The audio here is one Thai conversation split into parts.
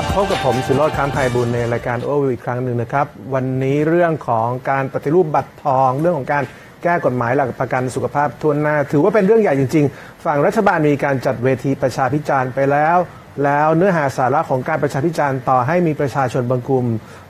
วัสดีครับพบกับผมสิโรดค้ามไพบุญในรายการโอเวอร์อีกครั้งหนึ่งนะครับ วันนี้เรื่องของการปฏิรูปบัตรทอง เรื่องของการแก้กฎหมายหลักประกันสุขภาพทวนหน้า ถือว่าเป็นเรื่องใหญ่จริง ๆ ฝั่งรัฐบาลมีการจัดเวทีประชาพิจารณ์ไปแล้ว แล้วเนื้อหาสาระของการประชาพิจารณ์ต่อให้มีประชาชนบางกลุ่ม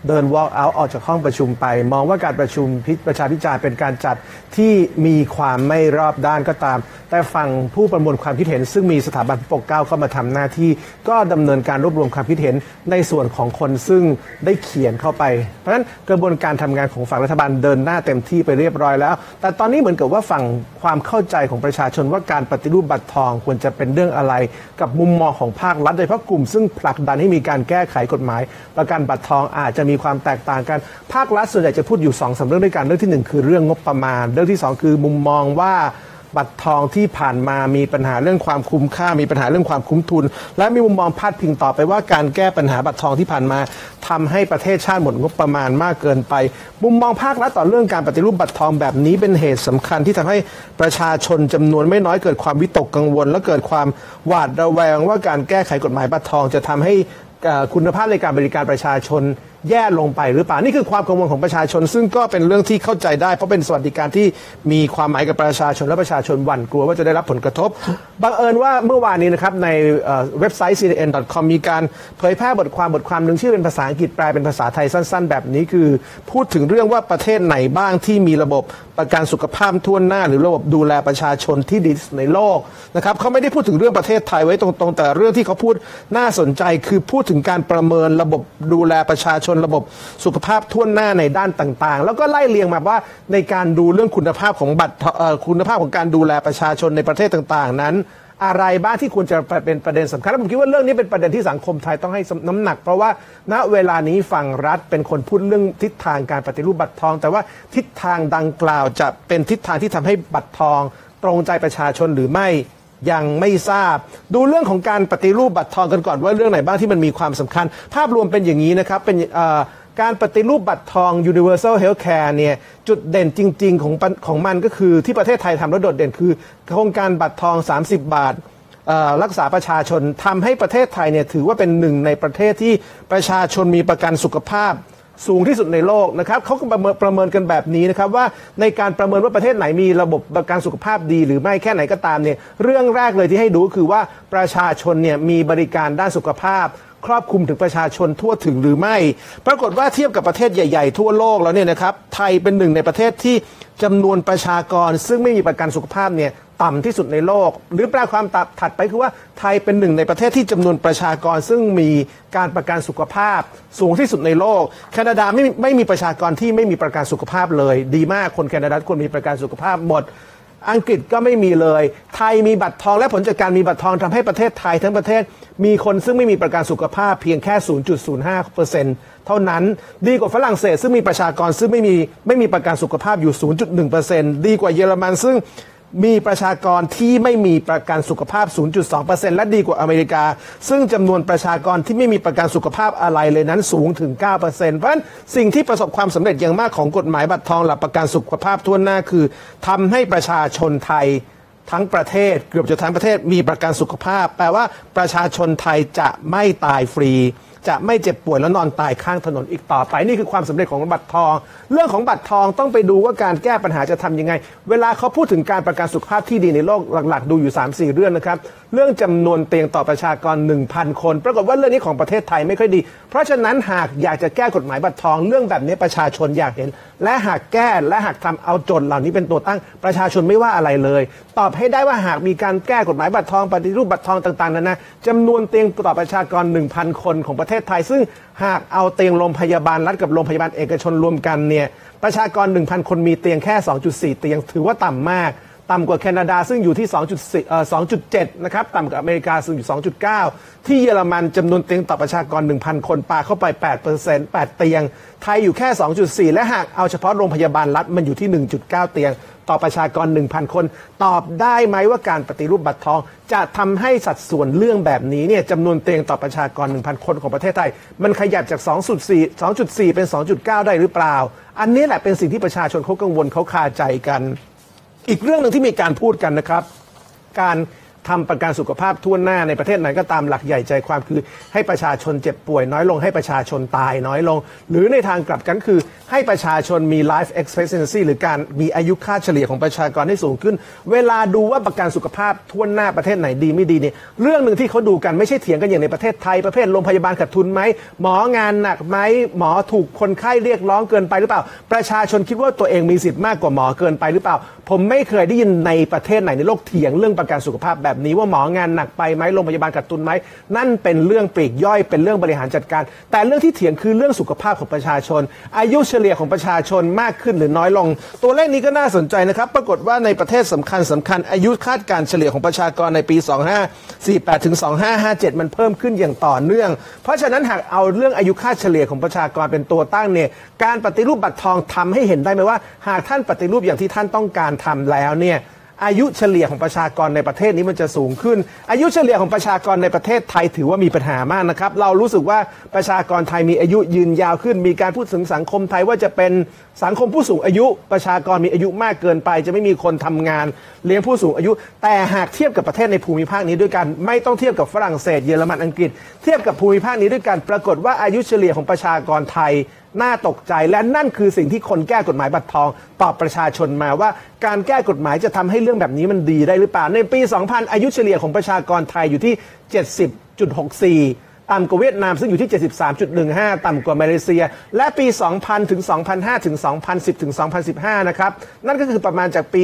เดิน walk out ออกจากห้องประชุมไป มองว่าการประชุมพิประชาพิจารณ์เป็นการจัดที่มีความไม่รอบด้านก็ตาม แต่ฝั่งผู้ประมวลความคิดเห็น ซึ่งมีสถาบันปกเก้าเข้ามาทำหน้าที่ ก็ดำเนินการรวบรวมความคิดเห็นในส่วนของคนซึ่งได้เขียนเข้าไป เพราะฉะนั้นกระบวนการทำงานของฝั่งรัฐบาลเดินหน้าเต็มที่ไปเรียบร้อยแล้ว แต่ตอนนี้เหมือนกับว่าฝั่งความเข้าใจของประชาชนว่าการปฏิรูปบัตรทองควรจะเป็นเรื่องอะไร กับมุมมองของภาครัฐโดยเฉพาะกลุ่มซึ่งผลักดันให้มีการแก้ไขกฎหมาย ประกันบัตรทองอาจจะมีความแตกต่างกัน ภาครัฐส่วนใหญ่จะพูดอยู่สองสามเรื่องด้วยกัน เรื่องที่หนึ่งคือเรื่องงบประมาณ เรื่องที่สองคือมุมมองว่าบัตรทองที่ผ่านมามีปัญหาเรื่องความคุ้มค่า มีปัญหาเรื่องความคุ้มทุน และมีมุมมองพาดพิงต่อไปว่าการแก้ปัญหาบัตรทองที่ผ่านมาทำให้ประเทศชาติหมดงบประมาณมากเกินไป มุมมองภาครัฐต่อเรื่องการปฏิรูปบัตรทองแบบนี้เป็นเหตุสำคัญที่ทำให้ประชาชนจำนวนไม่น้อยเกิดความวิตกกังวล และเกิดความหวาดระแวงว่าการแก้ไขกฎหมายบัตรทองจะทำให้คุณภาพในการบริการประชาชน แย่ลงไปหรือเปล่า นี่คือความกังวลของประชาชน ซึ่งก็เป็นเรื่องที่เข้าใจได้ เพราะเป็นสวัสดิการที่มีความหมายกับประชาชนและประชาชนหวั่นกลัวว่าจะได้รับผลกระทบบังเอิญว่าเมื่อวานนี้นะครับในเว็บไซต์ cnn.com มีการเผยแพร่บทความบทความหนึ่งชื่อเป็นภาษาอังกฤษแปลเป็นภาษาไทยสั้น ๆ แบบนี้คือ พูดถึงเรื่องว่าประเทศไหนบ้างที่มีระบบประกันสุขภาพทั่วหน้า หรือระบบดูแลประชาชนที่ดีในโลกนะครับเขาไม่ได้พูดถึงเรื่องประเทศไทยไว้ตรงๆ แต่เรื่องที่เขาพูดน่าสนใจคือพูดถึงการประเมินระบบดูแลประชาชนระบบสุขภาพทั่วหน้าในด้านต่างๆ แล้วก็ไล่เรียงมาว่าในการดูเรื่องคุณภาพของบัตรคุณภาพของการดูแลประชาชนในประเทศต่างๆ นั้นอะไรบ้างที่ควรจะเป็นประเด็นสำคัญและผมคิดว่าเรื่องนี้เป็นประเด็นที่สังคมไทยต้องให้น้ำหนัก เพราะว่าณเวลานี้ฝั่งรัฐเป็นคนพูดเรื่องทิศทางการปฏิรูปบัตรทอง แต่ว่าทิศทางดังกล่าวจะเป็นทิศทางที่ทำให้บัตรทอง ตรงใจประชาชนหรือไม่ ยังไม่ทราบ ดูเรื่องของการปฏิรูปบัตรทองกันก่อนว่าเรื่องไหนบ้างที่มันมีความสำคัญ ภาพรวมเป็นอย่างนี้นะครับเป็นการปฏิรูปบัตรทอง Universal Healthcare เนี่ยจุดเด่นจริง ๆ ของของมันก็คือที่ประเทศไทยทำแล้วโดดเด่นคือ โครงการบัตรทอง 30 บาทรักษาประชาชนทำให้ประเทศไทยเนี่ยถือว่าเป็นหนึ่งในประเทศที่ประชาชนมีประกันสุขภาพ สูงที่สุดในโลกนะครับเขาก็ประเมินประเมินกันแบบนี้นะครับว่าในการประเมินว่าประเทศไหนมีระบบประกันสุขภาพดี หรือไม่แค่ไหนก็ตามเนี่ยเรื่องแรกเลยที่ให้ดูคือว่าประชาชนเนี่ยมีบริการด้านสุขภาพ ครอบคลุมถึงประชาชนทั่วถึงหรือไม่ ปรากฏว่าเทียบกับประเทศใหญ่ ๆ ทั่วโลกแล้วเนี่ยนะครับไทยเป็นหนึ่งในประเทศที่จำนวนประชากรซึ่งไม่มีประกันสุขภาพเนี่ย ต่ำที่สุดในโลก หรือแปลความตัดถัดไปคือว่าไทยเป็นหนึ่งในประเทศที่จำนวนประชากร ซึ่งมีการประกันสุขภาพสูงที่สุดในโลก แคนาดาไม่ไม่มีประชากรที่ไม่มีประกันสุขภาพเลย ดีมากคนแคนาดาควรมีประกันสุขภาพหมดอังกฤษก็ไม่มีเลย ไทยมีบัตรทองและผลจากการมีบัตรทองทำให้ประเทศไทยทั้งประเทศ มีคนซึ่งไม่มีประกันสุขภาพเพียงแค่ 0.05%เท่านั้น ดีกว่าฝรั่งเศสซึ่งมีประชากรซึ่งไม่มีไม่มีประกันสุขภาพอยู่ 0.1%ดีกว่าเยอรมันซึ่ง มีประชากรที่ไม่มีประกันสุขภาพ 0.2%และดีกว่าอเมริกา ซึ่งจำนวนประชากรที่ไม่มีประกันสุขภาพอะไรเลยนั้นสูงถึง 9%เพราะฉะนั้นสิ่งที่ประสบความสำเร็จอย่างมากของกฎหมายบัตรทองหลักประกันสุขภาพทั่วหน้าคือทำให้ประชาชนไทยทั้งประเทศเกือบจะทั้งประเทศมีประกันสุขภาพ แปลว่าประชาชนไทยจะไม่ตายฟรี จะไม่เจ็บป่วยแล้วนอนตายข้างถนนอีกต่อไป นี่คือความสำเร็จของบัตรทอง เรื่องของบัตรทองต้องไปดูว่าการแก้ปัญหาจะทํำยังไง เวลาเขาพูดถึงการประกันสุขภาพที่ดีในโลกหลัก ๆ ดูอยู่ 3-4 เรื่องนะครับ เรื่องจำนวนเตียงต่อประชากร 1,000 คน ปรากฏว่าเรื่องนี้ของประเทศไทยไม่ค่อยดี เพราะฉะนั้นหากอยากจะแก้กฎหมายบัตรทอง เรื่องแบบนี้ประชาชนอยากเห็น และหากแก้และหากทำเอาจนเหล่านี้เป็นตัวตั้งประชาชนไม่ว่าอะไรเลย ตอบให้ได้ว่าหากมีการแก้กฎหมายบัตรทองปฏิรูปบัตรทองต่างๆนั้นนะจำนวนเตียงต่อประชากร 1,000 คนของประเทศทศไทย ซึ่งหากเอาเตียงโรงพยาบาลรัฐกับโรงพยาบาลเอกชนรวมกันเนี่ยประชากร 1,000 คนมีเตียงแค่ 2.4 เตียง ถือว่าต่ำมาก ต่ำกว่าแคนาดาซึ่งอยู่ที่ 2.4เอ่อ2.7 นะครับ ต่ำกว่าอเมริกาซึ่งอยู่ 2.9 ที่เยอรมันจำนวนเตียงต่อประชากร 1,000 คนปาเข้าไป 8% 8 เตียง ไทยอยู่แค่ 2.4 และหากเอาเฉพาะโรงพยาบาลรัฐมันอยู่ที่ 1.9 เตียง ต่อประชากร 1,000 คน ตอบได้ไหมว่าการปฏิรูปบัตรทอง จะทำให้สัดส่วนเรื่องแบบนี้เนี่ยจำนวนเตียงต่อประชากร 1,000 คนของประเทศไทย มันขยับจาก 2.4 2.4 เป็น 2.9 ได้หรือเปล่า อันนี้แหละเป็นสิ่งที่ประชาชนเขากังวลเขาคาใจกัน อีกเรื่องหนึ่งที่มีการพูดกันนะครับ การทำประกันสุขภาพทั่วหน้าในประเทศไหนก็ตามหลักใหญ่ใจความคือ ให้ประชาชนเจ็บป่วยน้อยลงให้ประชาชนตายน้อยลง หรือในทางกลับกันคือ ให้ประชาชนมี life expectancy หรือการมีอายุค่าเฉลี่ยของประชากรให้สูงขึ้น เวลาดูว่าประกันสุขภาพทั่วหน้าประเทศไหนดีไม่ดีเนี่ยเรื่องหนึ่งที่เขาดูกันไม่ใช่เถียงกันอย่างในประเทศไทยประเภทโรงพยาบาลขาดทุนไหมหมองานหนักไหมหมอถูกคนไข้เรียกร้องเกินไปหรือเปล่า ประชาชนคิดว่าตัวเองมีสิทธิ์มากกว่าหมอเกินไปหรือเปล่า ผมไม่เคยได้ยินในประเทศไหนในโลกเถียงเรื่องประกันสุขภาพแบบนี้ว่าหมองานหนักไปไหมโรงพยาบาลขาดทุนไหมนั่นเป็นเรื่องปลีกย่อยเป็นเรื่องบริหารจัดการ แต่เรื่องที่เถียงคือเรื่องสุขภาพของประชาชน อายุเฉลี่ยของประชาชนมากขึ้นหรือน้อยลง ตัวเลขนี้ก็น่าสนใจนะครับ ปรากฏว่าในประเทศสำคัญสำคัญอายุคาดการเฉลี่ยของประชากรในปี 2548ถึง2557 มันเพิ่มขึ้นอย่างต่อเนื่อง เพราะฉะนั้นหากเอาเรื่องอายุคาดเฉลี่ยของประชากรเป็นตัวตั้งเนี่ยการปฏิรูปบัตรทองทำให้เห็นได้ไหมว่า หากท่านปฏิรูปอย่างที่ท่านต้องการทำแล้วเนี่ย อายุเฉลี่ยของประชากรในประเทศนี้มันจะสูงขึ้น อายุเฉลี่ยของประชากรในประเทศไทยถือว่ามีปัญหามากนะครับ เรารู้สึกว่าประชากรไทยมีอายุยืนยาวขึ้น มีการพูดถึงสังคมไทยว่าจะเป็นสังคมผู้สูงอายุ ประชากรมีอายุมากเกินไป จะไม่มีคนทำงานเลี้ยงผู้สูงอายุ แต่หากเทียบกับประเทศในภูมิภาคนี้ด้วยกัน ไม่ต้องเทียบกับฝรั่งเศสเยอรมันอังกฤษ เทียบกับภูมิภาคนี้ด้วยกันปรากฏว่าอายุเฉลี่ยของประชากรไทย น่าตกใจและนั่นคือสิ่งที่คนแก้กฎหมายบัตรทองตอบประชาชนมาว่า การแก้กฎหมายจะทำให้เรื่องแบบนี้มันดีได้หรือเปล่า ในปี 2000 อายุเฉลี่ยของประชากรไทยอยู่ที่ 70.64ต่ำกว่าเวียดนามซึ่งอยู่ที่ 73.15 ต่ำกว่ามาเลเซีย และปี 2000 ถึง 2005 ถึง 2010 ถึง 2015 นะครับ นั่นก็คือประมาณจากปี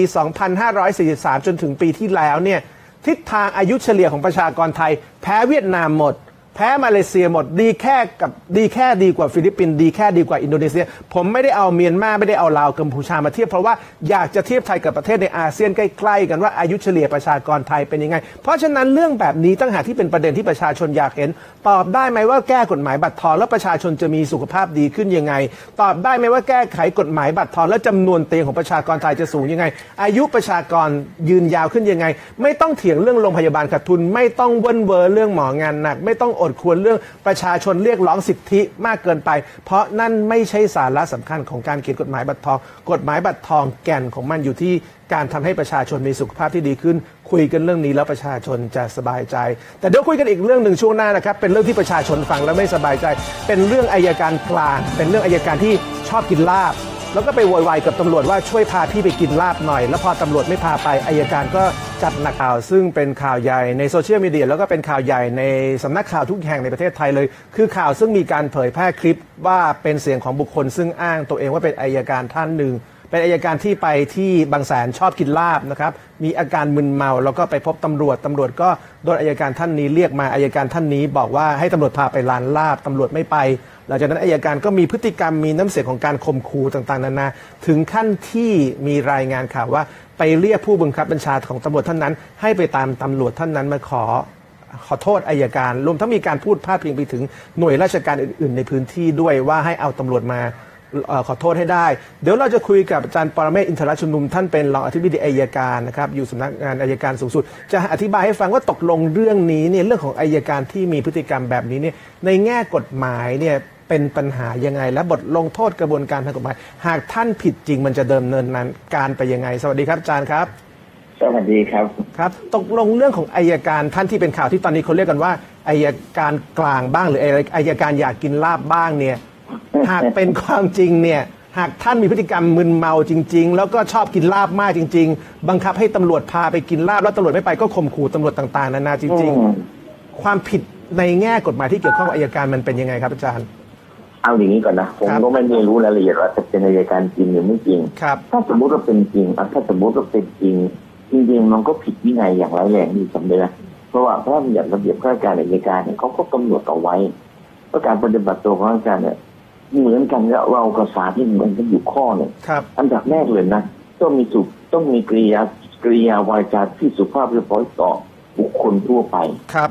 2543 จนถึงปีที่แล้วเนี่ย ทิศทางอายุเฉลี่ยของประชากรไทย แพ้เวียดนามหมด แพ้มาเลเซียหมดดีแค่กับดีแค่ดีกว่าฟิลิปปินส์ดีแค่ดีกว่าอินโดนีเซีย ผมไม่ได้เอาเมียนมาไม่ได้เอาลาวกัมพูชามาเทียบเพราะว่าอยากจะเทียบไทยกับประเทศในอาเซียนใกล้ๆกันว่าอายุเฉลี่ยประชากรไทยเป็นยังไง เพราะฉะนั้นเรื่องแบบนี้ตั้งหากที่เป็นประเด็นที่ประชาชนอยากเห็น ตอบได้ไหมว่าแก้กฎหมายบัตรทองแล้วประชาชนจะมีสุขภาพดีขึ้นยังไง ตอบได้ไหมว่าแก้ไขกฎหมายบัตรทองแล้วจำนวนเตียงของประชากรไทยจะสูงยังไง อายุประชากรยืนยาวขึ้นยังไง ไม่ต้องเถียงเรื่องโรงพยาบาลขาดทุน ไม่ต้องเว้นเวอร์เรื่องหมองานหนัก ไม่ต้องอดควรเรื่องประชาชนเรียกร้องสิทธิมากเกินไป เพราะนั่นไม่ใช่สาระสำคัญของการเขียนกฎหมายบัตรทอง กฎหมายบัตรทองแก่นของมันอยู่ที่การทำให้ประชาชนมีสุขภาพที่ดีขึ้น คุยกันเรื่องนี้แล้วประชาชนจะสบายใจ แต่เดี๋ยวคุยกันอีกเรื่องหนึ่งช่วงหน้านะครับ เป็นเรื่องที่ประชาชนฟังแล้วไม่สบายใจ เป็นเรื่องอายการกลาง เป็นเรื่องอายการที่ชอบกินลาบ แล้วก็ไปโวยวายกับตำรวจว่าช่วยพาพี่ไปกินลาบหน่อย แล้วพอตำรวจไม่พาไปอายการก็จัดหนักข่าวซึ่งเป็นข่าวใหญ่ในโซเชียลมีเดียแล้วก็เป็นข่าวใหญ่ในสำนักข่าวทุกแห่งในประเทศไทยเลย คือข่าวซึ่งมีการเผยแพร่คลิปว่าเป็นเสียงของบุคคล ซึ่งอ้างตัวเองว่าเป็นอายการท่านหนึ่ง เป็นอายการที่ไปที่บางแสนชอบกินลาบนะครับ มีอาการมึนเมาแล้วก็ไปพบตำรวจตำรวจก็โดนอายการท่านนี้เรียกมาอายการท่านนี้ บอกว่าให้ตำรวจพาไปร้านลาบตำรวจไม่ไปหลังจากนั้นอายการก็มีพฤติกรรมมีน้ำเสียงของการข่มขู่ต่างๆนานาถึงขั้นที่มีรายงานข่าวว่า ไปเรียกผู้บังคับบัญชาของตำรวจท่านนั้น ให้ไปตามตำรวจท่านนั้นมาขอขอโทษอายการ รวมทั้งมีการพูดพาดพิงไปถึงหน่วยราชการอื่น ๆ ในพื้นที่ด้วยว่าให้เอาตำรวจมา อ่อขอโทษให้ได้ เดี๋ยวเราจะคุยกับอาจารย์ปรเมศวร์อินทรชุมนุมท่านเป็นรองอธิบดีอายการนะครับอยู่สำนักงานอายการสูงสุด จะอธิบายให้ฟังว่าตกลงเรื่องนี้เนี่ยเรื่องของอายการที่มีพฤติกรรมแบบนี้เนี่ยในแง่กฎหมายเนี่ยเป็นปัญหายังไง และบทลงโทษกระบวนการทางกฎหมาย หากท่านผิดจริงมันจะเดิมเนินนั้นการไปยังไง สวัสดีครับอาจารย์ครับ สวัสดีครับครับ ตกลงเรื่องของอายการท่านที่เป็นข่าวที่ตอนนี้เขาเรียกกันว่าอายการกลางบ้างหรืออายการอยากกินลาบบ้างเนี่ย หากเป็นความจริงเนี่ยหากท่านมีพฤติกรรมมึนเมาจริง ๆ แล้วก็ชอบกินลาบมากจริง ๆ บังคับให้ตำรวจพาไปกินลาบแล้วตำรวจไม่ไปก็ข่มขู่ตำรวจต่างๆนานาจริงอืมๆความผิดในแง่กฎหมายที่เกี่ยวข้องกับอายการมันเป็นยังไงครับอาจารย์เอาอย่างนี้ก่อนนะผมครับก็ไม่ได้รู้รายละเอียดว่าจะเป็นอายการจริงหรือไม่จริงครับถ้าสมมติว่าเป็นจริงอะถ้าสมมติว่าเป็นจริง จริงๆมันก็ผิดวินัยอย่างร้ายแรงที่สำเร็จนะเพราะว่าพระราชบัญญัติระเบียบข้าราชการอายการเนี่ยเขาก็กำหนดเอาไว้ว่าการปฏิบัติตัวของข้าราชการเนี่ย เหมือนกันแล้วเรากับสาที่เหมือนกันอยู่ข้อหนึ่งครับอันดับแรกเลยนะต้องมีสุต้องมีกริยากริยาวาจาที่สุภาพเรียบร้อยต่อบุคคลทั่วไปครับ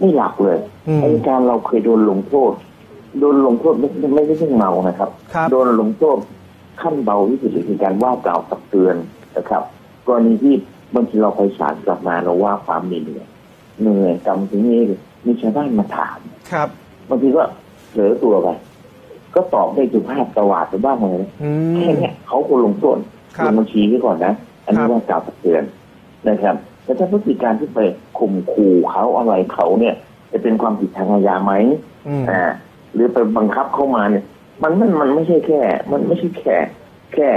นี่หลักเลยอืมอายการเราเคยโดนลงโทษ โดนลงโทษไม่ไม่ไม่ใช่เมานะครับครับ โดนลงโทษขั้นเบาที่สุดคือการว่ากล่าวตักเตือนนะครับกรณีที่บางทีเราไปศาลกลับมาเราว่าความเหนื่อยเหนื่อยกรรมถึงนี้มีชาวบ้านมาถาม ครับบางทีก็เผลอตัวไป ก็ตอบได้สุภาพตวาดไปบ้างเลยอืมแค่เนี้ยเขาก็ลงโทษครับลงบัญชีไว้ก่อนนะ อันนี้ครับว่ากล่าวตักเตือนนะครับแต่ถ้าพฤติการที่ไปข่มขู่เขาอะไรเขาเนี่ย จะเป็นความผิดทางอาญาไหมอืมอ่าหรือไปบังคับเข้ามาเนี่ย มันมันมันไม่ใช่แค่ มันไม่ใช่แค่ แค่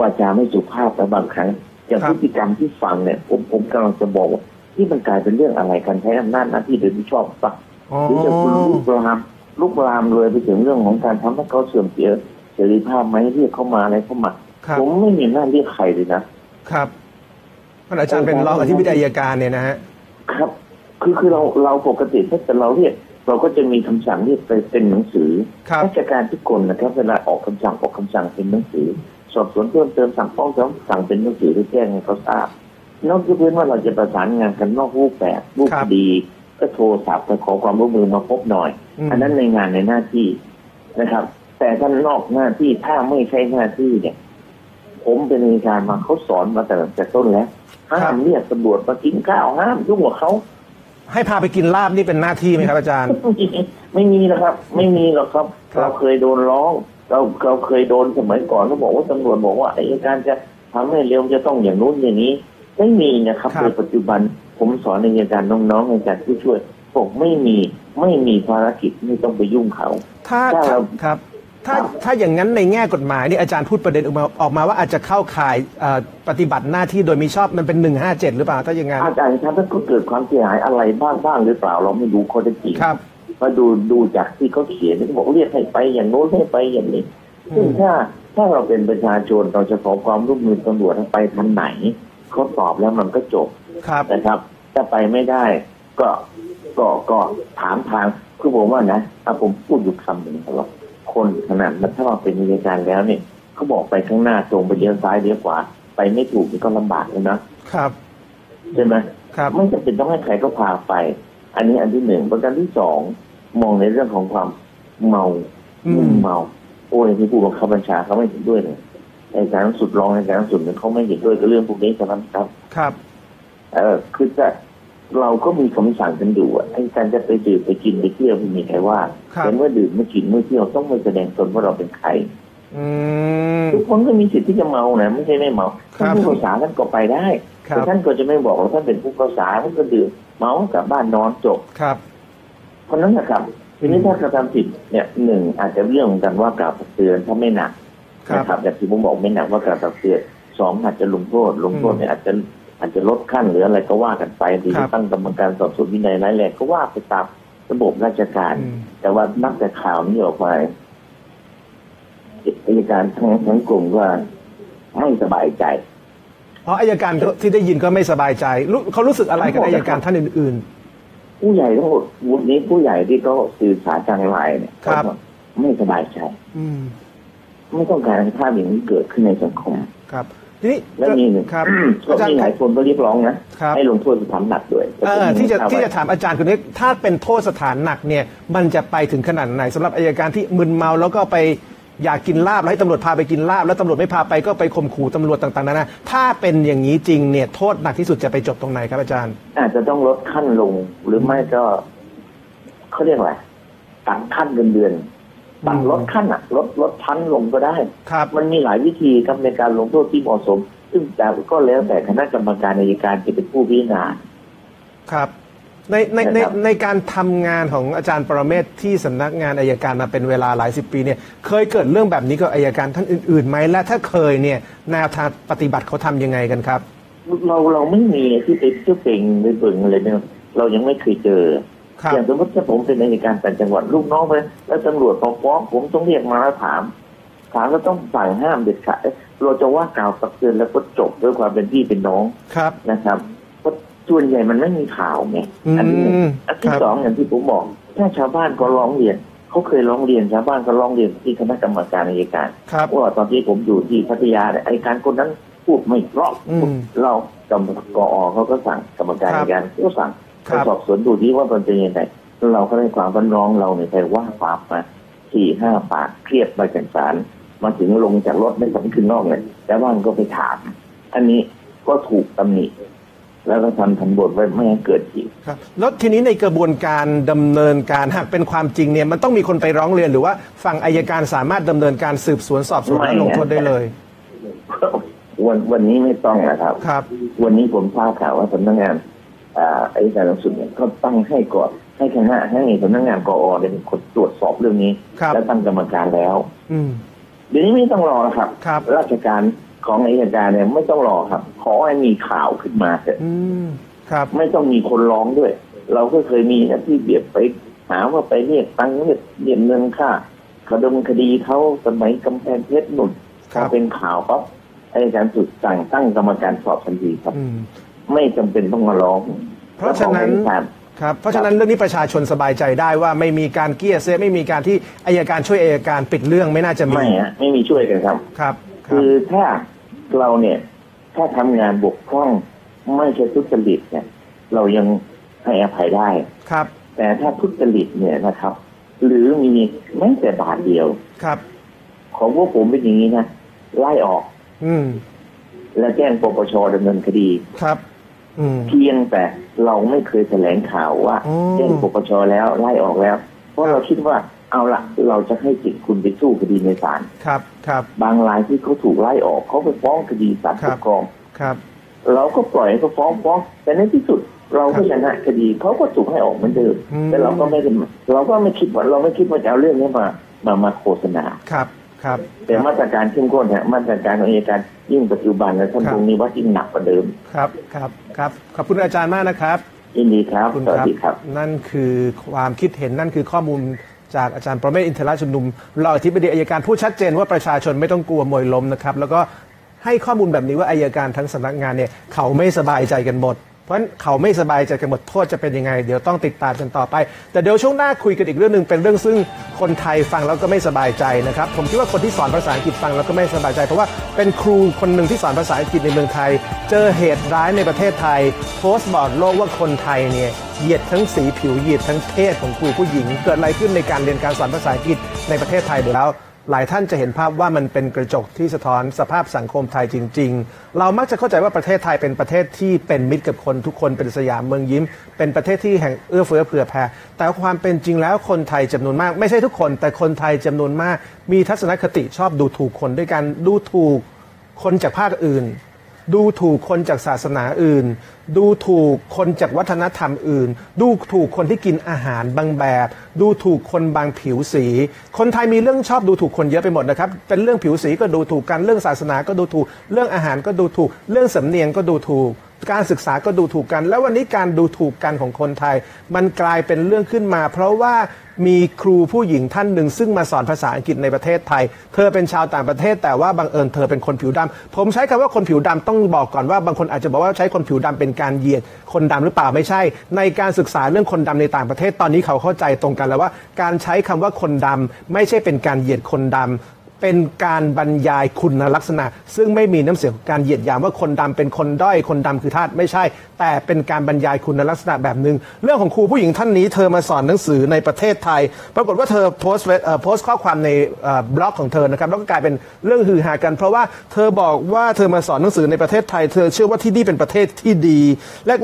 วาจาไม่สุภาพแต่บางครั้งอย่างครับพฤติกรรมที่ฟังเนี่ย ผมผมกำลังจะบอกว่าที่มันกลายเป็นเรื่องอะไรกันใช้อำนาจหน้าที่โดยไม่ชอบปะอ๋อหรือจะลุกลาม ลุกลามเลยไปถึงเรื่องของการทำให้เขาเสื่อมเสียเสรีภาพไหมเรียกเข้ามาอะไรเข้ามาครับผมไม่มีหน้าเรียกใครเลยนะครับท่านอาจารย์เป็นรองอธิบดีอายการเนี่ยนะฮะครับ คือคือเราเราปกติถ้าแต่เราเรียกเราก็จะมีคำสั่งเรียกไปเป็นหนังสือครับราชการทุกคนนะครับเวลาออกคำสั่งออกคำสั่งเป็นหนังสือ สอบสวนเพิ่มเติมสั่งฟ้องร้องสั่งเป็นหนังสือที่แจ้งให้เขาทราบนอกจากเว้นว่าเราจะประสานงานกันนอกรูปแบบรูปครัคบดี ก็โทรศัพท์ไปขอความร่วมมือมาพบหน่อยอืมอันนั้นในงานในหน้าที่นะครับ แต่ถ้านอกหน้าที่ถ้าไม่ใช่หน้าที่เนี่ย ผมเป็นในการมาเขาสอนมาแต่แต่ต้นแล้วห้ามเรียกตำรวจมากินข้าวห้ามยุ่งกับเขาให้พาไปกินลาบนี่เป็นหน้าที่ไหมครับอาจารย์ ไม่มีนะครับ ไม่มีหรอกครับครับเราเคยโดนร้อง เราเราเคยโดนสมัยก่อนเขาบอกว่าตำรวจบอกว่าอายการจะทำให้เร็วจะต้องอย่างนู้นอย่างนี้ ไม่มีนะครับในปัจจุบัน ผมสอนอายการน้องๆในการผู้ช่วยบอกไม่มีไม่มีภารกิจไม่ต้องไปยุ่งเขา ถ้าถ้าถ้าเราครับ ถ้าครับถ้าอย่างนั้นในแง่กฎหมายนี่อาจารย์พูดประเด็นออกมาออกมาว่าอาจจะเข้าข่ายเอ่อปฏิบัติหน้าที่โดยมิชอบมันเป็นหนึ่งห้าเจ็ดหรือเปล่าถ้าอย่างนั้นอาจารย์ครับถ้าเขาเกิดความเสียหายอะไรบ้างบ้างหรือเปล่า เราไม่รู้ข้อเท็จจริงครับมาดูดูจากที่เขาเขียนเขาบอกเรียกให้ไปอย่างโน้นให้ไปอย่างนี้อืมซึ่งถ้าถ้าเราเป็นประชาชนเราจะขอความร่วมมือตำรวจให้ไปทางไหนเขาตอบแล้วมันก็จบ ครับนะครับ ถ้าไปไม่ได้ ก็ก็ก็ถามทางคือผมว่านะถ้าผมพูดอยู่คำหนึ่งครับว่าคนขนาดมันถ้าเราเป็นอัยการแล้วเนี่ยเขาบอกไปข้างหน้าตรงไปเลี้ยวซ้ายเลี้ยวขวาไปไม่ถูกนี่ก็ลำบากเลยนะครับใช่ไหมครับไม่จำเป็นต้องให้ใครก็พาไป อันนี้อันที่หนึ่งประการที่สองมองในเรื่องของความเมาอืมมึนเมาโอ้ยที่ผู้บังคับบัญชาเขาไม่เห็นด้วยเลยในการสุดรองในการสุดเนี่ยเขาไม่เห็นด้วยกับเรื่องพวกนี้ครับ ครับครับ เออคือจะเราก็มีคำสั่งกันอยู่อะไอ้การจะไปดื่มไปกินไปเที่ยวไม่มีใครว่าครับแต่เมื่อดื่มเมื่อกินเมื่อเที่ยวต้องไปแสดงตนว่าเราเป็นใครอืมทุกคนก็มีสิทธิ์ที่จะเมานะไม่ใช่ไม่เมาครับท่านผู้ภาษาท่านก็ไปได้ครัแต่บท่านก็จะไม่บอกว่าท่านเป็นผู้ภาษาท่านก็ดื่มเมากลับบ้านนอนจบครับเพราะนั้นนะครับทีนี้ถ้ากระทำผิดเนี่ยหนึ่งอาจจะเรื่องของการว่ากล่าวตักเตือนถ้าไม่หนักครับนะครับอย่างที่ผมบอกไม่หนักว่ากล่าวตักเตือนสองอาจจะลงโทษลงโทษเนี่ยอาจจะ อาจจะลดขั้นหรืออะไรก็ว่ากันไปหรือครับตั้งกรรมการสอบสวนวินัยร้ายแรงก็ว่าไปตามระบบราชการอืมแต่ว่านับแต่ข่าวนี้ออกไปอัยการทั้งทั้งกลุ่มว่าไม่สบายใจ เพราะอายการที่ได้ยินก็ไม่สบายใจรู้เขารู้สึกอะไรกับอายการท่านอื่นผู้ใหญ่ทั้งหมดวันนี้ผู้ใหญ่ที่เขาสื่อสารทางไลน์เนี่ยครับเขาไม่สบายใจๆอืมไม่ต้องการให้ภาพอย่างนี้เกิดขึ้นในสังคมครับ ทีนี้และมีหนึ่งครับก็อาจารมีย์หลายคนก็เรียกร้องนะครับให้ลงโทษสถานหนักด้วยเออที่จะแต่ผมที่จะถามอาจารย์คนนี้ถ้าเป็นโทษสถานหนักเนี่ย มันจะไปถึงขนาดไหนสำหรับอายการที่มึนเมาแล้วก็ไปอยากกินลาบแล้วให้ตำรวจพาไปกินลาบ แล้วตำรวจไม่พาไปก็ไปข่มขู่ตำรวจต่างๆนานาถ้าเป็นอย่างนี้จริงเนี่ยโทษหนักที่สุดจะไปจบตรงไหนครับอาจารย์ อาจจะต้องลดขั้นลงหรือไม่ก็เขาเรียกอะไรตัดขั้นเงินเดือน ตัดอืมลดขั้นอะลดลดชั้นลงก็ได้ครับมันมีหลายวิธีครับในการลงโทษที่เหมาะสม ซึ่งแต่ก็แล้วแต่คณะกรรมการอัยการจะเป็นผู้พิจารณาครับในในในนะครับในการทำงานของอาจารย์ปรเมศที่สำนักงานอายการมาเป็นเวลาหลายสิบปีเนี่ยเคยเกิดเรื่องแบบนี้กับอายการท่านอื่นๆไหมและถ้าเคยเนี่ยแนวทางปฏิบัติเขาทำยังไงกันครับ เราเราไม่มีที่ไปเที่ยวเป่งไปเบิ่งอะไรเนี่ยเรายังไม่เคยเจอครับ อย่างสมมติถ้าผมเป็นในการต่างจังหวัดลูกน้องไปแล้วตำรวจพอฟ้องผมต้องเรียกมาแล้วถามถามแล้วต้องสั่งห้ามเด็ดขาดเอ๊ะเราจะว่ากล่าวตักเตือนแล้วก็จบด้วยความเป็นพี่เป็นน้องครับนะครับเพราะส่วนใหญ่มันไม่มีข่าวไงอัที่หนึ่งอืมอันที่ครับสองอย่างที่ผมบอก ถ้าชาวบ้านก็ร้องเรียนเขาเคยร้องเรียนชาวบ้านก็ร้องเรียนที่คณะกรรมการอัยการครับว่าตอนที่ผมอยู่ที่พัทยาเนี่ยไอ้การคนนั้นพูดไม่เพราะอืมเรากรรมกอเขาก็สั่งกรรมการครับในการก็สั่งครั ไปบสอบสวนดูที่ว่ามันเป็นยังไงเราก็ได้ความว่าน้องเราเนี่ยไปว่าความมาสี่ห้าปากเครียดมาจากศาลมาถึงลงจากรถไม่ต้องขึ้นนอกเลยแต่ว่านก็ไปถาม อันนี้ก็ถูกตำหนิแล้วก็ทำทันบทไว้ไม่ให้เกิดอีกครับแล้วทีนี้ในกระบวนการดำเนินการหากเป็นความจริงเนี่ยมันต้องมีคนไปร้องเรียนหรือว่าฝั่งอายการสามารถดำเนินการสืบสวนสอบสวนและลงโทษได้เลยวันวันนี้ไม่ต้องนะครับครับ วันนี้ผมทราบข่าวว่าสำนักงาน อ่าอายการสูงสุดเนี่ยก็ตั้งให้ก่อนให้คณะให้สำนักงานกอเนี่ยเป็นคนตรวจสอบเรื่องนี้ครับและตั้งกรรมการแล้ว อืมเดี๋ยวนี้ไม่ต้องรอครับครับราชการของอายการเนี่ยไม่ต้องรอครับ ขอให้มีข่าวขึ้นมาเถอะอืมครับ ไม่ต้องมีคนร้องด้วย เราก็เคยมีนะที่เบียดไปหาว่าไปเรียกตังค์เรียกเรียกเงินค่าคดมคดีเขาสมัยกำแพงเพชรหนุนครัพบอเป็นข่าวปั๊บอายการสุดสั่งตั้งกรรมการสอบทันทีครับอืม ไม่จำเป็นต้องมาร้อง เพราะฉะนั้นแล้วขอให้ศาลครับเพราะฉะนั้นเรื่องนี้ประชาชนสบายใจได้ว่าไม่มีการเกลี้ยเซไม่มีการที่อายการช่วยอายการปิดเรื่องไม่น่าจะมีไม่ฮะไม่มีช่วยกันครับครับครัคืบอถ้าเราเนี่ยถ้าทำงานบกพร่องไม่ใช่ทุจริตเนี่ย เรายังให้อภัยได้ครับ แต่ถ้าทุจริตเนี่ยนะครับ หรือมีแม้แต่บาทเดียวครับ ของพวกผมเป็นอย่างนี้นะไล่ออก อืม และแจ้งปปชดำเนินคดีครับอืม เพียงแต่เราไม่เคยแถลงข่าวว่าอ๋อแจ้งปปชแล้วไล่ออกแล้ว เพราะเราคิดว่าเอาละเราจะให้จิตคุณไปสู้คดีในศาลครับครับ บางรายที่เขาถูกไล่ออกเขาไปฟ้องคดีศาลครัปบกครองครับ เราก็ปล่อยให้เขาฟ้องฟ้อง แต่ในที่สุดเราก็ชนะคดีเขาก็ถูกให้ออกเหมือนเดิมอืมแต่เราก็ไม่ได้เราก็ไม่คิดว่าเราไม่คิดว่าจะเอาเรื่องนี้มามามาโฆษณาครับ ครับ แต่มาตรการเข้มข้นฮะมาตรการของอัยการยิ่งปัจจุบันนะท่านครับตรงนี้ว่ายิ่งหนักกว่าเดิมครับครับครับขอบคุณอาจารย์มากนะครับยินดีครับขอบคุณสวัสดีครับ นั่นคือความคิดเห็นนั่นคือข้อมูลจากอาจารย์ประเมศอินทรชุมนุมรองอธิบดีอายการพูดชัดเจนว่าประชาชนไม่ต้องกลัวมวยล้มนะครับ แล้วก็ให้ข้อมูลแบบนี้ว่าอายการทั้งสำนักงานเนี่ยเขาไม่สบายใจกันหมดเพ ราะเขาไม่สบายใจกันหมดโทษจะเป็นยังไง เดี๋ยวต้องติดตามกันต่อไป แต่เดี๋ยวช่วงหน้าคุยกันอีกเรื่องหนึ่งเป็นเรื่องซึ่งคนไทยฟังแล้วก็ไม่สบายใจนะครับ ผมคิดว่าคนที่สอนภาษาอังกฤษฟังแล้วก็ไม่สบายใจ เพราะว่าเป็นครูคนหนึ่งที่สอนภาษาอังกฤษในเมืองไทย เจอเหตุร้ายในประเทศไทย โพสต์บอกโลกว่าคนไทยเนี่ยเหยียดทั้งสีผิวเหยียดทั้งเพศของครูผู้หญิง เกิดอะไรขึ้นในการเรียนการสอนภาษาอังกฤษในประเทศไทยเดี๋ยวแล้ว หลายท่านจะเห็นภาพว่ามันเป็นกระจกที่สะท้อนสภาพสังคมไทยจริง ๆ เรามักจะเข้าใจว่าประเทศไทยเป็นประเทศที่เป็นมิตรกับคนทุกคนเป็นสยามเมืองยิ้ม เป็นประเทศที่แห่งเอื้อเฟื้อเผื่อแผ่แต่ความเป็นจริงแล้วคนไทยจำนวนมาก ไม่ใช่ทุกคน แต่คนไทยจำนวนมาก มีทัศนคติชอบดูถูกคนด้วยการดูถูกคนจากภาคอื่น ดูถูกคนจากศาสนาอื่น ดูถูกคนจากวัฒนธรรมอื่น ดูถูกคนที่กินอาหารบางแบบ ดูถูกคนบางผิวสี คนไทยมีเรื่องชอบดูถูกคนเยอะไปหมดนะครับ เป็นเรื่องผิวสีก็ดูถูกกัน เรื่องศาสนาก็ดูถูก เรื่องอาหารก็ดูถูก เรื่องสำเนียงก็ดูถูก การศึกษาก็ดูถูกกัน แล้ววันนี้การดูถูกกันของคนไทย มันกลายเป็นเรื่องขึ้นมา เพราะว่ามีครูผู้หญิงท่านหนึ่ง ซึ่งมาสอนภาษาอังกฤษในประเทศไทย เธอเป็นชาวต่างประเทศ แต่ว่าบังเอิญเธอเป็นคนผิวดำผมใช้คำว่าคนผิวดำต้องบอกก่อนว่าบางคนอาจจะบอกว่าใช้คนผิวดำเป็นการเหยียดคนดำหรือเปล่าไม่ใช่ ในการศึกษาเรื่องคนดำในต่างประเทศตอนนี้เขาเข้าใจตรงกันแล้วว่า การใช้คำว่าคนดำไม่ใช่เป็นการเหยียดคนดำ เป็นการบรรยายคุณลักษณะ ซึ่งไม่มีน้ำเสียงของการเหยียดหยามว่าคนดำเป็นคนด้อยคนดำคือทาสไม่ใช่ แต่เป็นการบรรยายคุณลักษณะแบบหนึ่งเรื่องของครูผู้หญิงท่านนี้เธอมาสอนหนังสือในประเทศไทย ปรากฏว่าเธอโพสต์โพสต์ข้อความในบล็อกของเธอนะครับแล้วก็กลายเป็นเรื่องฮือฮากัน เพราะว่าเธอบอกว่าเธอมาสอนหนังสือในประเทศไทย เธอเชื่อว่าที่นี่เป็นประเทศที่ดี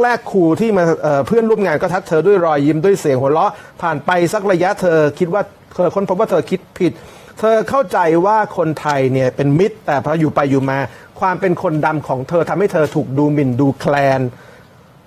แรกๆครูที่มาเพื่อนร่วมงานก็ทักเธอด้วยรอยยิ้มด้วยเสียงหัวเราะผ่านไปสักระยะเธอคิดว่าเธอค้นพบว่าเธอคิดผิด เธอเข้าใจว่าคนไทยเนี่ยเป็นมิตร แต่พออยู่ไปอยู่มา ความเป็นคนดำของเธอทำให้เธอถูกดูหมิ่นดูแคลน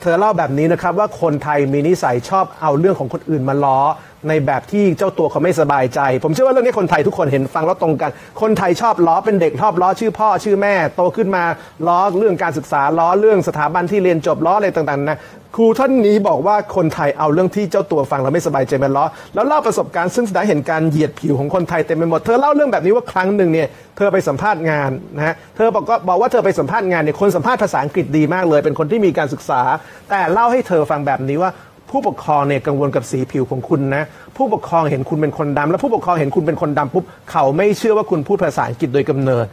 เธอเล่าแบบนี้นะครับว่าคนไทยมีนิสัยชอบเอาเรื่องของคนอื่นมาล้อ ในแบบที่เจ้าตัวเขาไม่สบายใจ ผมเชื่อว่าเรื่องนี้คนไทยทุกคนเห็นฟังแล้วตรงกัน คนไทยชอบล้อเป็นเด็กชอบล้อชื่อพ่อชื่อแม่ โตขึ้นมาล้อเรื่องการศึกษาล้อเรื่องสถาบันที่เรียนจบล้ออะไรต่างๆนะครูท่านนี้บอกว่าคนไทยเอาเรื่องที่เจ้าตัวฟังแล้วไม่สบายใจมาล้อแล้วเล่าประสบการณ์ซึ่งแสดงเห็นการเหยียดผิวของคนไทยเต็มไปหมดเธอเล่าเรื่องแบบนี้ว่าครั้งหนึ่งเนี่ยเธอไปสัมภาษณ์งานนะฮะเธอบอกก็บอกว่าเธอไปสัมภาษณ์งานเนี่ยคนสัมภาษณ์ภาษาอังกฤษดีมากเลย เป็นคนที่มีการศึกษา แต่เล่าให้เธอฟังแบบนี้ว่า ผู้ปกครองเนี่ยกังวลกับสีผิวของคุณนะ ผู้ปกครองเห็นคุณเป็นคนดำแล้วผู้ปกครองเห็นคุณเป็นคนดำปุ๊บเขาไม่เชื่อว่าคุณพูดภาษาอังกฤษโดยกำเนิด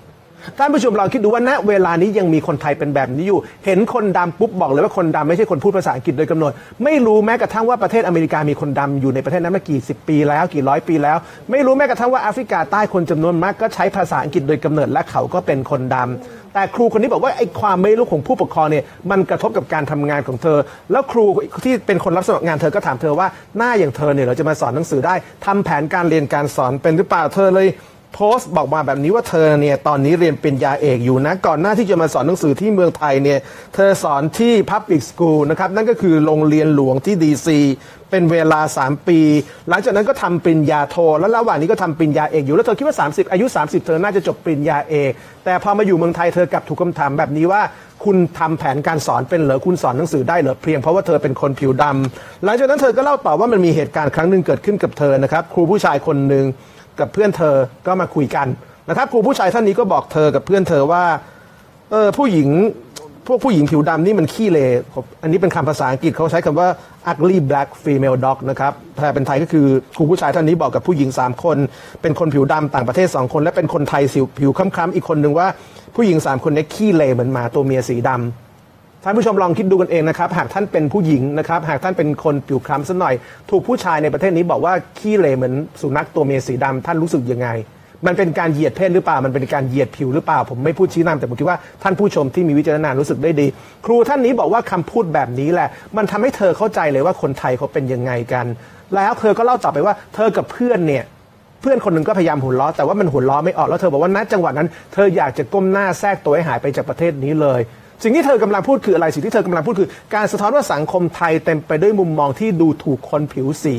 ท่านผู้ชมลองคิดดูว่าณเวลานี้ยังมีคนไทยเป็นแบบนี้อยู่ เห็นคนดำปุ๊บบอกเลยว่าคนดำไม่ใช่คนพูดภาษาอังกฤษโดยกำเนิดไม่รู้แม้กระทั่งว่าประเทศอเมริกามีคนดำอยู่ในประเทศนั้นมากี่สิบปีแล้วกี่ร้อยปีแล้ว ไม่รู้แม้กระทั่งว่าแอฟริกาใต้คนจำนวนมากก็ใช้ภาษาอังกฤษโดยกำเนิดและเขาก็เป็นคนดำ แต่ครูคนนี้บอกว่าไอ้ความไม่รู้ของผู้ปกครองเนี่ยมันกระทบกับการทำงานของเธอ แล้วครูที่เป็นคนรับสมัครงานเธอก็ถามเธอว่าหน้าอย่างเธอเนี่ยเราจะมาสอนหนังสือได้ทำแผนการเรียนการสอนเป็นหรือเปล่าเธอเลย โพสต์บอกมาแบบนี้ว่าเธอเนี่ยตอนนี้เรียนปริญญาเอกอยู่นะ ก่อนหน้าที่จะมาสอนหนังสือที่เมืองไทยเนี่ยเธอสอนที่ Public School นะครับ นั่นก็คือโรงเรียนหลวงที่ดีซีเป็นเวลา 3 ปี หลังจากนั้นก็ทำปริญญาโท แล้วระหว่างนี้ก็ทำปริญญาเอกอยู่ แล้วเธอคิดว่า 30 อายุ 30 เธอน่าจะจบปริญญาเอก แต่พอมาอยู่เมืองไทยเธอกลับถูกคำถามแบบนี้ว่าคุณทำแผนการสอนเป็นเหรอ คุณสอนหนังสือได้เหรอ เพียงเพราะว่าเธอเป็นคนผิวดำหลังจากนั้นเธอก็เล่าต่อว่ามันมีเหตุการณ์ครั้งหนึ่งเกิดขึ้นกับเธอนะครับ ครูผู้ชายคนหนึ่ง กับเพื่อนเธอก็มาคุยกันนะครับครูผู้ชายท่านนี้ก็บอกเธอกับเพื่อนเธอว่าเออผู้หญิงพวกผู้หญิงผิวดำนี่มันขี้เลอันนี้เป็นคำภาษาอังกฤษเขาใช้คำว่า ugly black female dog นะครับแปลเป็นไทยก็คือครูผู้ชายท่านนี้บอกกับผู้หญิง 3 คน เป็นคนผิวดำต่างประเทศ 2 คน และเป็นคนไทยผิวคล้ำๆอีกคนหนึ่งว่าผู้หญิง 3 คนนี้ขี้เลเหมือนหมาตัวเมียสีดำ ท่านผู้ชมลองคิดดูกันเองนะครับ หากท่านเป็นผู้หญิงนะครับ หากท่านเป็นคนผิวคล้ำสักหน่อย ถูกผู้ชายในประเทศนี้บอกว่าขี้เลเหมือนสุนัขตัวเมียสีดำท่านรู้สึกยังไง มันเป็นการเหยียดเพศหรือเปล่า มันเป็นการเหยียดผิวหรือเปล่า ผมไม่พูดชี้นำแต่ผมคิดว่าท่านผู้ชมที่มีวิจารณญาณรู้สึกได้ดี ครูท่านนี้บอกว่าคำพูดแบบนี้แหละ มันทำให้เธอเข้าใจเลยว่าคนไทยเขาเป็นยังไงกัน แล้วเธอก็เล่าต่อไปว่าเธอกับเพื่อนเนี่ย เพื่อนคนหนึ่งก็พยายามหัวล้อแต่ว่ามันหัวล้อไม่ออกแล้วเธอบอกว่าณจังหวะนั้น เธออยากจะก้มหน้าแทรกตัวให้หายไปจากประเทศนี้เลย สิ่งที่เธอกำลังพูดคืออะไรสิ่งที่เธอกำลังพูดคือ การสะท้อนว่าสังคมไทยเต็มไปด้วยมุมมองที่ดูถูกคนผิวสี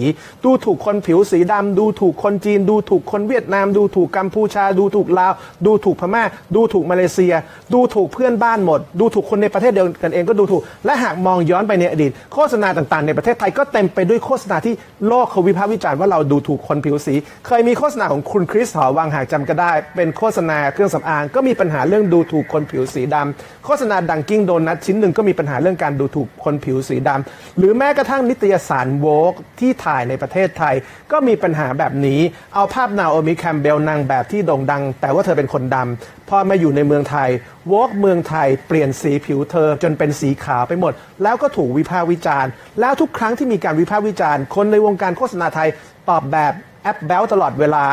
ดูถูกคนผิวสีดำดูถูกคนจีน ดูถูกคนเวียดนาม ดูถูกกัมพูชา ดูถูกลาว ดูถูกพม่า ดูถูกมาเลเซีย ดูถูกเพื่อนบ้านหมด ดูถูกคนในประเทศเดียวกันเองก็ดูถูก และหากมองย้อนไปในอดีต โฆษณาต่างๆ ในประเทศไทยก็เต็มไปด้วยโฆษณาที่โลกเขาวิพากษ์วิจารณ์ว่าเราดูถูกคนผิวสี เคยมีโฆษณาของคุณคริสหอวังหากจำก็ได้ เป็นโฆษณาเครื่องสำอางก็มีปัญหาเรื่องดูถูกคนผิวสีดำโฆษณาดังกิ้งโดนัทชิ้นหนึ่งก็มีปัญหาเรื่องการดูถูกคนผิวสีดำหรือแม้กระทั่งนิตยสารโวกที่ถ่ายในประเทศไทย ก็มีปัญหาแบบนี้ เอาภาพนาโอมิแคมเบลนางแบบที่โด่งดัง แต่ว่าเธอเป็นคนดำพอมาอยู่ในเมืองไทยวอกเมืองไทยเปลี่ยนสีผิวเธอจนเป็นสีขาวไปหมด แล้วก็ถูกวิพากษ์วิจารณ์ แล้วทุกครั้งที่มีการวิพากษ์วิจารณ์ คนในวงการโฆษณาไทยตอบแบบแอปเบลตลอดเวลา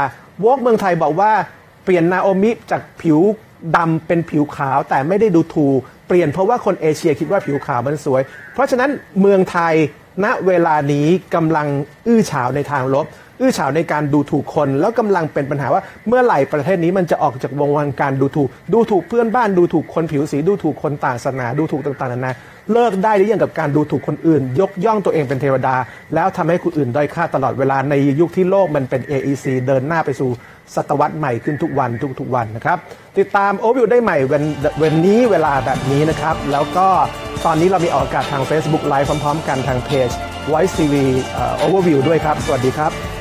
วอกเมืองไทยบอกว่าเปลี่ยนนาโอมิจากผิวดำเป็นผิวขาวแต่ไม่ได้ดูถูก เปลี่ยนเพราะว่าคนเอเชียคิดว่าผิวขาวมันสวย เพราะฉะนั้นเมืองไทยณเวลานี้กำลังอื้อฉาวในทางลบ อื้อฉาวในการดูถูกคน แล้วกำลังเป็นปัญหาว่าเมื่อไหร่ประเทศนี้มันจะออกจากวงวันการดูถูก ดูถูกเพื่อนบ้านดูถูกคนผิวสีดูถูกคนต่างศาสนาดูถูกต่างๆนานาเลิกได้หรือยังกับการดูถูกคนอื่น ยกย่องตัวเองเป็นเทวดา แล้วทำให้คนอื่นด้อยค่าตลอดเวลาในยุคที่โลกมันเป็น AEC เดินหน้าไปสู่ศตวรรษใหม่ขึ้นทุกวันทุกๆวันนะครับ ติดตามโอวิวได้ใหม่วันวันนี้เวลาแบบนี้นะครับ แล้วก็ตอนนี้เรามีออกอากาศทาง Facebook Live พร้อม ๆ กันทางเพจ Voice TV Overview ด้วยครับ สวัสดีครับ